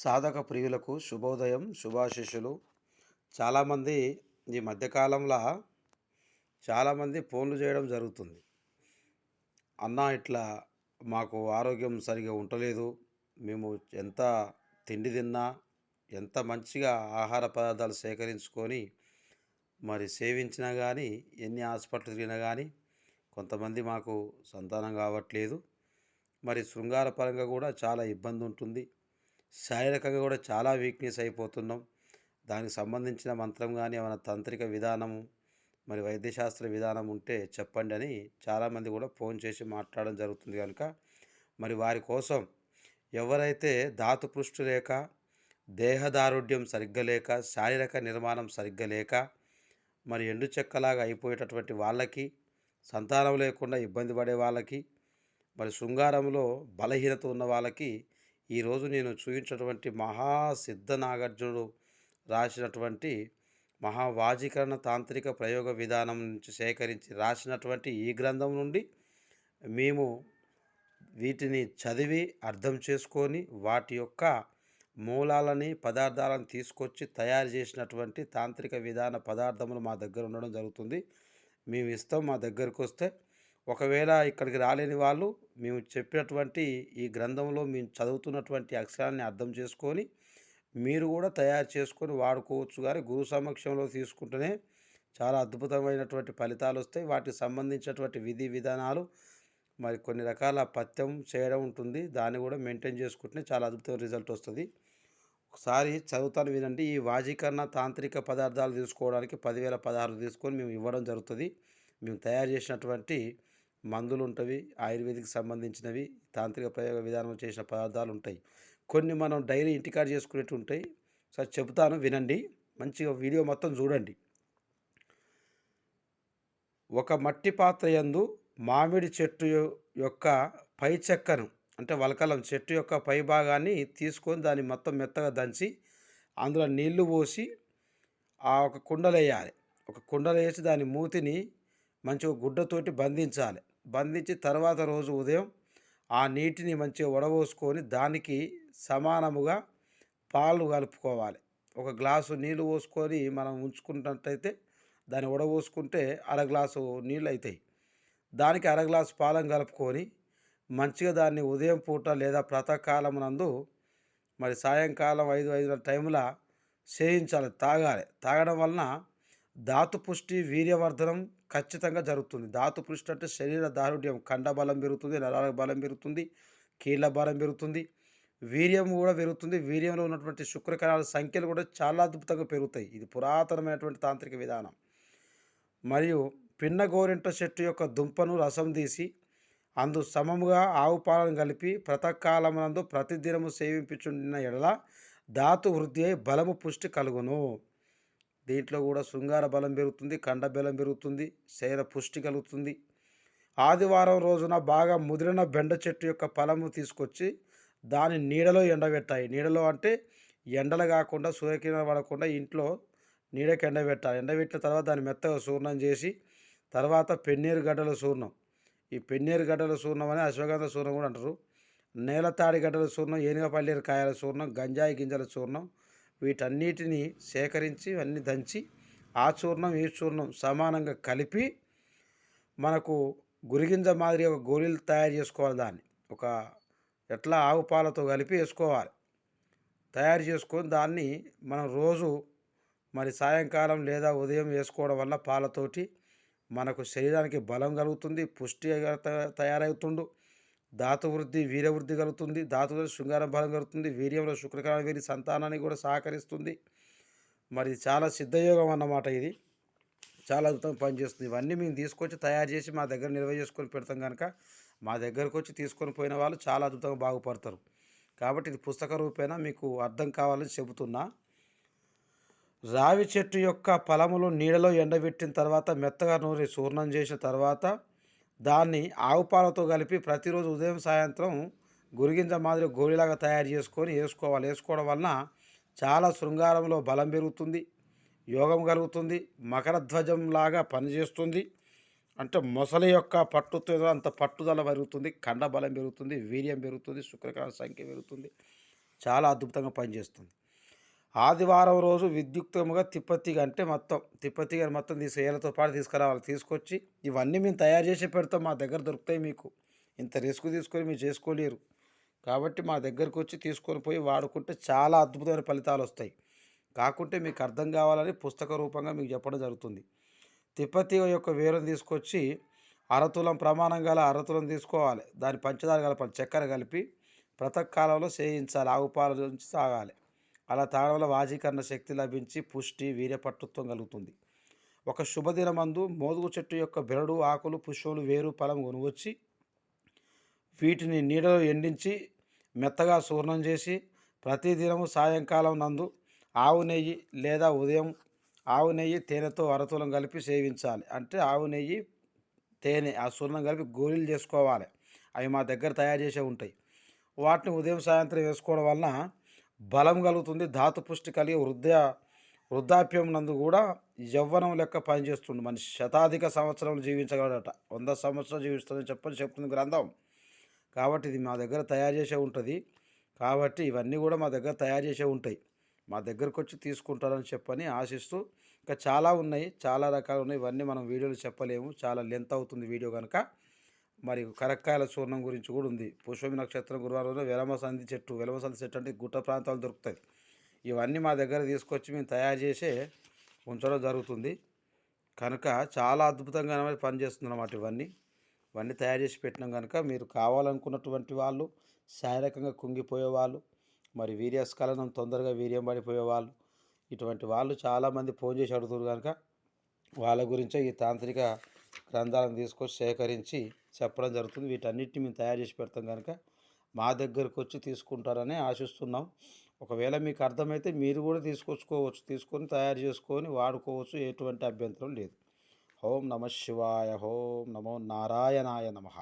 సాధక ప్రియులకు శుభోదయం శుభాశిష్యులు. చాలామంది ఈ మధ్యకాలంలో చాలామంది ఫోన్లు చేయడం జరుగుతుంది. అన్న ఇట్లా మాకు ఆరోగ్యం సరిగా ఉండలేదు. మేము ఎంత తిండి తిన్నా ఎంత మంచిగా ఆహార పదార్థాలు సేకరించుకొని మరి సేవించినా కానీ ఎన్ని హాస్పిటల్ తిరిగినా కానీ కొంతమంది మాకు సంతానం కావట్లేదు. మరి శృంగారపరంగా కూడా చాలా ఇబ్బంది ఉంటుంది శారీరకంగా కూడా చాలా వీక్నెస్ అయిపోతున్నాం. దానికి సంబంధించిన మంత్రం కానీ ఏమైనా తాంత్రిక విధానము మరి వైద్యశాస్త్ర విధానం ఉంటే చెప్పండి అని చాలామంది కూడా ఫోన్ చేసి మాట్లాడడం జరుగుతుంది కనుక మరి వారి కోసం ఎవరైతే ధాతుపృష్టి లేక దేహదారుఢ్యం సరిగ్గా లేక శారీరక నిర్మాణం సరిగ్గా లేక మరి ఎండు చెక్కలాగా అయిపోయేటటువంటి వాళ్ళకి సంతానం లేకుండా ఇబ్బంది పడే వాళ్ళకి మరి శృంగారంలో బలహీనత ఉన్న వాళ్ళకి ఈరోజు నేను చూపించినటువంటి మహా సిద్ధ నాగార్జునుడు రాసినటువంటి మహావాజీకరణ తాంత్రిక ప్రయోగ విధానం నుంచి సేకరించి రాసినటువంటి ఈ గ్రంథం నుండి మేము వీటిని చదివి అర్థం చేసుకొని వాటి యొక్క మూలాలని పదార్థాలను తీసుకొచ్చి తయారు చేసినటువంటి తాంత్రిక విధాన పదార్థములు మా దగ్గర ఉండడం జరుగుతుంది. మేము ఇస్తాం మా దగ్గరకు వస్తే ఒకవేళ ఇక్కడికి రాలేని వాళ్ళు మేము చెప్పినటువంటి ఈ గ్రంథంలో మేము చదువుతున్నటువంటి అక్షరాన్ని అర్థం చేసుకొని మీరు కూడా తయారు చేసుకొని వాడుకోవచ్చు కానీ గురు సమక్షంలో తీసుకుంటేనే చాలా అద్భుతమైనటువంటి ఫలితాలు వస్తాయి. వాటికి సంబంధించినటువంటి విధి విధానాలు మరి కొన్ని రకాల పథ్యం చేయడం ఉంటుంది. దాన్ని కూడా మెయింటైన్ చేసుకుంటే చాలా అద్భుతమైన రిజల్ట్ వస్తుంది. ఒకసారి చదువుతాను వినండి. ఈ వాజీకరణ తాంత్రిక పదార్థాలు తీసుకోవడానికి పదివేల పదహారు తీసుకొని మేము ఇవ్వడం జరుగుతుంది. మేము తయారు చేసినటువంటి మందులు ఉంటవి ఆయుర్వేదిక్ సంబంధించినవి తాంత్రిక ప్రయోగ విధానం చేసిన పదార్థాలు ఉంటాయి కొన్ని మనం డైలీ ఇంటికాడ చేసుకునేట్టు ఉంటాయి సార్ చెబుతాను వినండి. మంచిగా వీడియో మొత్తం చూడండి. ఒక మట్టి పాత్ర యందు మామిడి చెట్టు యొక్క పై చెక్కను అంటే వలకలం చెట్టు యొక్క పై భాగాన్ని తీసుకొని దాన్ని మొత్తం మెత్తగా దంచి అందులో నీళ్ళు పోసి ఆ ఒక కుండలు వేయాలి ఒక కుండలో వేసి దాని మూతిని మంచిగా గుడ్డతోటి బంధించాలి. బంధించి తర్వాత రోజు ఉదయం ఆ నీటిని మంచిగా వడబోసుకొని దానికి సమానముగా పాలు కలుపుకోవాలి. ఒక గ్లాసు నీళ్ళు పోసుకొని మనం ఉంచుకున్నట్టయితే దాన్ని వడబోసుకుంటే అర గ్లాసు నీళ్ళు అవుతాయి దానికి అర గ్లాసు పాలను కలుపుకొని మంచిగా దాన్ని ఉదయం పూట లేదా ప్రాతకాలం నందు మరి సాయంకాలం ఐదు ఐదున టైంలో సేవించాలి తాగాలి. తాగడం వలన ధాతు పుష్టి వీర్యవర్ధనం ఖచ్చితంగా జరుగుతుంది. ధాతు పుష్టి అంటే శరీర దారుఢ్యం కండ బలం పెరుగుతుంది నరాల బలం పెరుగుతుంది కీళ్ళ బలం పెరుగుతుంది వీర్యం కూడా పెరుగుతుంది. వీర్యంలో ఉన్నటువంటి శుక్రకణాల సంఖ్యలు కూడా చాలా అద్భుతంగా పెరుగుతాయి. ఇది పురాతనమైనటువంటి తాంత్రిక విధానం. మరియు పిన్న గోరింట చెట్టు యొక్క దుంపను రసం తీసి అందు సమముగా ఆవు పాలను కలిపి ప్రతకాలమునందు ప్రతిదినము సేవించుచున్న ఎడల ధాతు వృద్ధి అయి బలము పుష్టి కలుగును. దీంట్లో కూడా శృంగార బలం పెరుగుతుంది కండ బలం పెరుగుతుంది శరీర పుష్టి కలుగుతుంది. ఆదివారం రోజున బాగా ముదిరిన బెండ చెట్టు యొక్క ఫలము తీసుకొచ్చి దాని నీడలో ఎండబెట్టాయి నీడలో అంటే ఎండలు కాకుండా సూర్యకిరణాలు పడకుండా ఇంట్లో నీడకి ఎండబెట్టాలి. ఎండబెట్టిన తర్వాత దాన్ని మెత్తగా చూర్ణం చేసి తర్వాత పెన్నీరు గడ్డల చూర్ణం ఈ పెన్నీరు గడ్డల చూర్ణం అని అశ్వగంధ చూర్ణం కూడా అంటారు. నేలతాడి గడ్డల చూర్ణం ఏనుగపల్లేరు కాయల చూర్ణం గంజాయి గింజల చూర్ణం వీటన్నిటిని సేకరించి అన్ని దంచి ఆ చూర్ణం ఈ చూర్ణం సమానంగా కలిపి మనకు గురిగింజ మాదిరి ఒక గోళీలు తయారు చేసుకోవాలి దాన్ని. ఒక ఎట్లా ఆవు పాలతో కలిపి వేసుకోవాలి. తయారు చేసుకొని దాన్ని మనం రోజు మరి సాయంకాలం లేదా ఉదయం వేసుకోవడం వల్ల పాలతోటి మనకు శరీరానికి బలం కలుగుతుంది పుష్టి త- తయారవుతుండు ధాతువృద్ధి వృద్ధి కలుగుతుంది. ధాతువులో శృంగారం బలం కలుగుతుంది. వీర్యంలో శుక్రకరణ వీరి సంతానానికి కూడా సహకరిస్తుంది. మరి చాలా సిద్ధయోగం అన్నమాట ఇది. చాలా అద్భుతంగా పనిచేస్తుంది. ఇవన్నీ మేము తీసుకొచ్చి తయారు చేసి మా దగ్గర నిల్వ చేసుకొని పెడతాం కనుక మా దగ్గరకు వచ్చి తీసుకొని పోయిన వాళ్ళు చాలా అద్భుతంగా బాగుపడతారు. కాబట్టి ఇది పుస్తక రూపేణా మీకు అర్థం కావాలని చెబుతున్నా. రావి చెట్టు యొక్క ఫలములు నీడలో ఎండబెట్టిన తర్వాత మెత్తగా నూరి చూర్ణం చేసిన తర్వాత దాన్ని ఆవు పాలతో కలిపి ప్రతిరోజు ఉదయం సాయంత్రం గురిగింజ మాదిరి గోళీలాగా తయారు చేసుకొని వేసుకోవాలి. వేసుకోవడం వలన చాలా శృంగారంలో బలం పెరుగుతుంది యోగం కలుగుతుంది మకర ధ్వజం లాగా పనిచేస్తుంది. అంటే మొసలి యొక్క పట్టుతో అంత పట్టుదల పెరుగుతుంది కండ బలం పెరుగుతుంది వీర్యం పెరుగుతుంది శుక్రకణ సంఖ్య పెరుగుతుంది. చాలా అద్భుతంగా పనిచేస్తుంది. ఆదివారం రోజు విద్యుక్తముగా తిప్పతిగా అంటే మొత్తం తిప్పతిగా మొత్తం తీసు ఏళ్ళతో పాటు తీసుకురావాలి. తీసుకొచ్చి ఇవన్నీ మేము తయారు చేసి పెడతాం. మా దగ్గర దొరుకుతాయి మీకు. ఇంత రిస్క్ తీసుకొని మీరు చేసుకోలేరు. కాబట్టి మా దగ్గరకు వచ్చి తీసుకొని పోయి వాడుకుంటే చాలా అద్భుతమైన ఫలితాలు వస్తాయి. కాకుంటే మీకు అర్థం కావాలని పుస్తక రూపంగా మీకు చెప్పడం జరుగుతుంది. తిప్పతీగ యొక్క వేరుని తీసుకొచ్చి అరతులం ప్రమాణం గల అరతులం తీసుకోవాలి. దాని పంచదార కలపాలి చక్కెర కలిపి ప్రతకాలంలో సేయించాలి ఆవు పాల నుంచి తాగాలి అలా తాగడం వల్ల వాజీకరణ శక్తి లభించి పుష్టి వీర్యపట్టుత్వం కలుగుతుంది. ఒక శుభదినమందు మోదుగు చెట్టు యొక్క బెరడు ఆకులు పుష్పములు వేరు ఫలం కొనుగొచ్చి వీటిని నీడలో ఎండించి మెత్తగా చూర్ణం చేసి ప్రతిదినము సాయంకాలం నందు ఆవు నెయ్యి లేదా ఉదయం ఆవు నెయ్యి తేనెతో అరతులం కలిపి సేవించాలి. అంటే ఆవు నెయ్యి తేనె ఆ చూర్ణం కలిపి గోళీలు చేసుకోవాలి. అవి మా దగ్గర తయారు చేసే ఉంటాయి. వాటిని ఉదయం సాయంత్రం వేసుకోవడం వలన బలం కలుగుతుంది. ధాతు పుష్టి కలిగి వృద్ధ వృద్ధాప్యం నందు కూడా యవ్వనం లెక్క పనిచేస్తుంది. మనిషి శతాధిక సంవత్సరాలు జీవించగలడట. వంద సంవత్సరాలు జీవిస్తుందని చెప్పని చెప్తుంది గ్రంథం. కాబట్టి ఇది మా దగ్గర తయారు చేసే ఉంటుంది. కాబట్టి ఇవన్నీ కూడా మా దగ్గర తయారు చేసే ఉంటాయి. మా దగ్గరకు వచ్చి తీసుకుంటారని చెప్పని ఆశిస్తూ ఇంకా చాలా ఉన్నాయి. చాలా రకాలు ఉన్నాయి. ఇవన్నీ మనం వీడియోలు చెప్పలేము. చాలా లెంత్ అవుతుంది వీడియో కనుక మరి కరక్కాయల చూర్ణం గురించి కూడా ఉంది. పుష్పమి నక్షత్రం గురువారం రోజున చెట్టు వెలమ చెట్టు అంటే గుట్ట ప్రాంతాలు దొరుకుతాయి. ఇవన్నీ మా దగ్గర తీసుకొచ్చి మేము తయారు చేసే ఉంచడం జరుగుతుంది. కనుక చాలా అద్భుతంగా పనిచేస్తుంది అన్నమాట ఇవన్నీ. ఇవన్నీ తయారు చేసి పెట్టినాం కనుక మీరు కావాలనుకున్నటువంటి వాళ్ళు శారీరకంగా కుంగిపోయే వాళ్ళు మరి వీర్యస్ఖలనం తొందరగా వీర్యం పడిపోయే వాళ్ళు ఇటువంటి వాళ్ళు చాలామంది ఫోన్ చేసి అడుగుతారు కనుక వాళ్ళ గురించే ఈ తాంత్రిక గ్రంథాలను తీసుకొచ్చి సేకరించి చెప్పడం జరుగుతుంది. వీటన్నిటిని మేము తయారు చేసి పెడతాం కనుక మా దగ్గరకు వచ్చి తీసుకుంటారని ఆశిస్తున్నాం. ఒకవేళ మీకు అర్థమైతే మీరు కూడా తీసుకొచ్చుకోవచ్చు. తీసుకొని తయారు చేసుకొని వాడుకోవచ్చు. ఎటువంటి అభ్యంతరం లేదు. ఓం నమ శివాయ. ఓం నమో నారాయణాయ నమః.